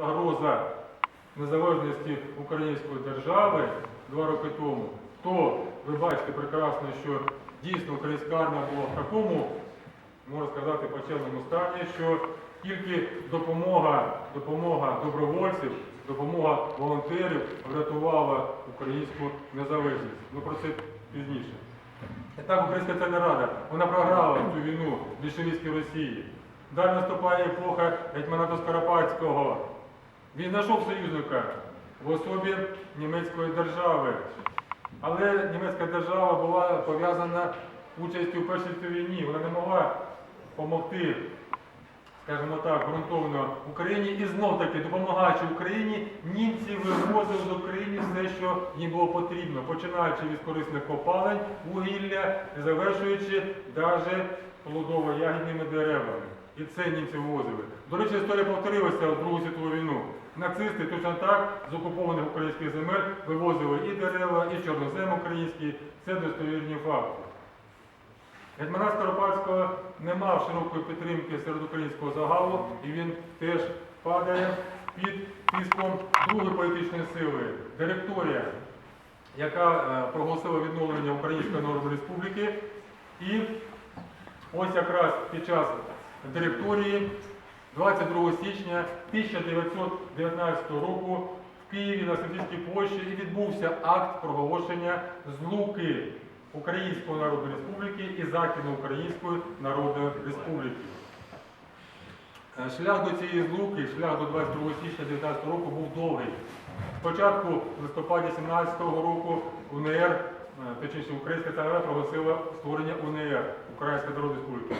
загроза незалежності української держави два роки тому, то ви бачите прекрасно, що дійсно українська армія була в такому, можна сказати, плачевному стані, що тільки допомога, допомога добровольців, допомога волонтерів врятувала українську незалежність. Ну про це пізніше. І так Українська Центральна Рада, вона програла цю війну в більшовицькій Росії. Далі наступає епоха Гетьманата Скоропадського. Він знайшов союзника в особі німецької держави. Але німецька держава була пов'язана участю в Першій війні. Вона не могла допомогти, скажімо так, ґрунтовно Україні. І знов таки, допомагаючи Україні, німці вивозили з України все, що їм було потрібно, починаючи від корисних копалень, вугілля, завершуючи навіть плодово-ягідними деревами. І це німці вивозили. До речі, історія повторилася в Другу світову війну. Нацисти точно так з окупованих українських земель вивозили і дерева, і чорнозем український. Це достовірні факти. Гетьмана Скоропадського не мав широкої підтримки серед українського загалу, і він теж падає під тиском другої політичної сили директорія, яка е, проголосила відновлення Української Народної Республіки. І ось якраз під час директорії 22 січня 1919 року в Києві на Святівській площі і відбувся акт проголошення злуки Української Народної Республіки і Західноукраїнської Народної Республіки. Е, Шлях до цієї злуки, шлях до 22 січня 19 року був довгий. Спочатку в листопаді 17-го року УНР, е, точніше Українська ЦР проголосила створення УНР Української Народної Республіки.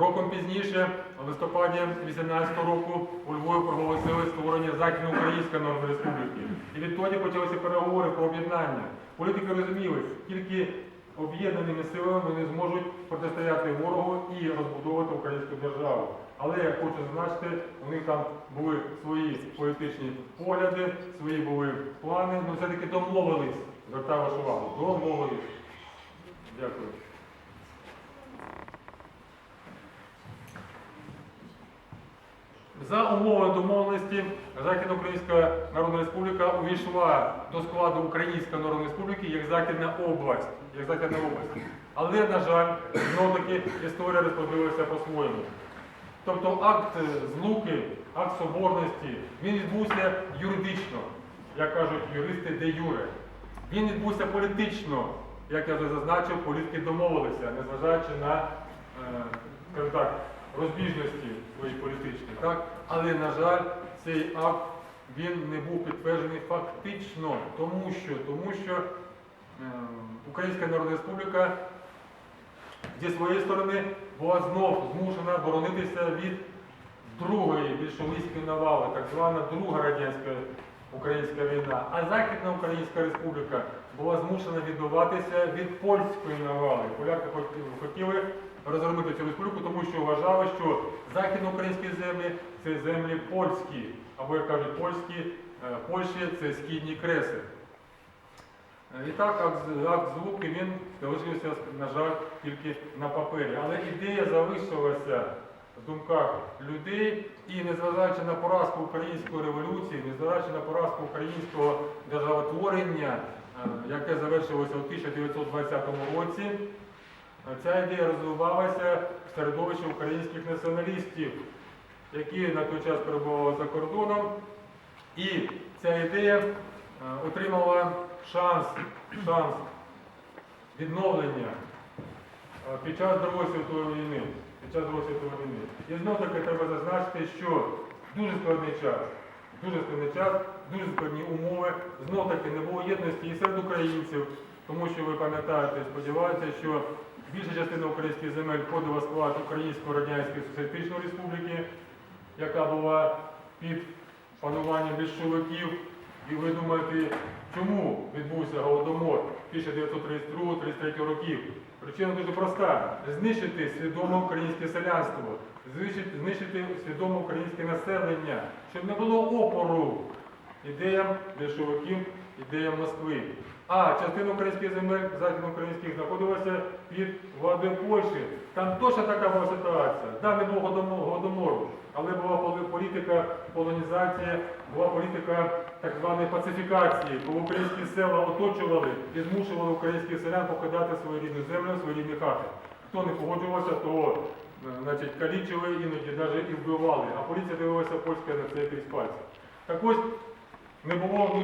Роком пізніше, в листопаді 18-го року, у Львові проголосили створення Західноукраїнської Народної Республіки. І відтоді почалися переговори про об'єднання. Політики розуміли, тільки об'єднаними силами вони зможуть протистояти ворогу і розбудовувати українську державу. Але я хочу зазначити, у них там були свої політичні погляди, свої були плани, але все-таки домовились. Звертаю вашу увагу, домовились. Дякую. За умовою домовленості Західноукраїнська Народна Республіка увійшла до складу Української Народної Республіки як Західна область. Як Західна область. Але, на жаль, знову таки історія розподілилася по-своєму. Тобто акт злуки, акт соборності, він відбувся юридично, як кажуть юристи де юре. Він відбувся політично, як я вже зазначив, політики домовилися, незважаючи на е, так, розбіжності свої політичні. Так? Але, на жаль, цей акт він не був підтверджений фактично, тому що, тому що е, Українська Народна Республіка зі своєї сторони була знов змушена боронитися від другої більшовицької навали, так звана Друга радянська українська війна. А Західна Українська Республіка була змушена відбуватися від польської навали. Поляки хотіли розгромити цю республіку, тому що вважали, що західноукраїнські землі це землі польські, або як кажуть польські, е, Польщі це східні креси. Е, І так, акт, звуки він залишився, на жаль, тільки на папері. Але ідея залишилася в думках людей, і незважаючи на поразку української революції, незважаючи на поразку українського державотворення, е, яке завершилося у 1920 році, ця ідея розвивалася в середовищі українських націоналістів, які на той час перебували за кордоном. І ця ідея е, отримала шанс, шанс відновлення е, під час Другої світової війни. Під час Другої світової війни. І знов таки треба зазначити, що дуже складний час, дуже складний час, дуже складні умови. Знов таки не було єдності і серед українців, тому що ви пам'ятаєте, сподіваюся, що більша частина українських земель входила в склад Української Радянської Соціалістичної Республіки, яка була під пануванням більшовиків. І ви думаєте, чому відбувся голодомор 1932-33 років? Причина дуже проста: знищити свідоме українське селянство, знищити свідоме українське населення, щоб не було опору ідеям більшовиків, ідеям Москви. А частина українських земель західноукраїнських знаходилася під владою Польщі. Там точно така була ситуація. Да, не було голодомору, але була політика полонізації, була політика так званої пацифікації, коли українські села оточували і змушували українських селян покидати свою рідну землю, свої рідні хати. Хто не погоджувався, то е, значить, калічили, іноді навіть і вбивали, а поліція дивилася польська на це крізь пальці. Так ось не було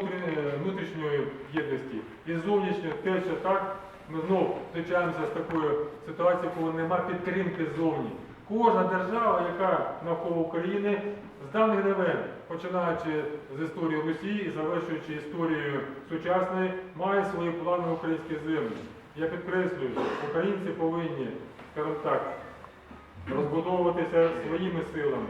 внутрішньої єдності. І зовнішньо те, що так, ми знов зустрічаємося з такою ситуацією, коли нема підтримки ззовні. Кожна держава, яка навколо України, з давних давен, починаючи з історії Росії і завершуючи історією сучасної, має свої плани українські землі. Я підкреслюю, українці повинні, скажімо так, розбудовуватися своїми силами,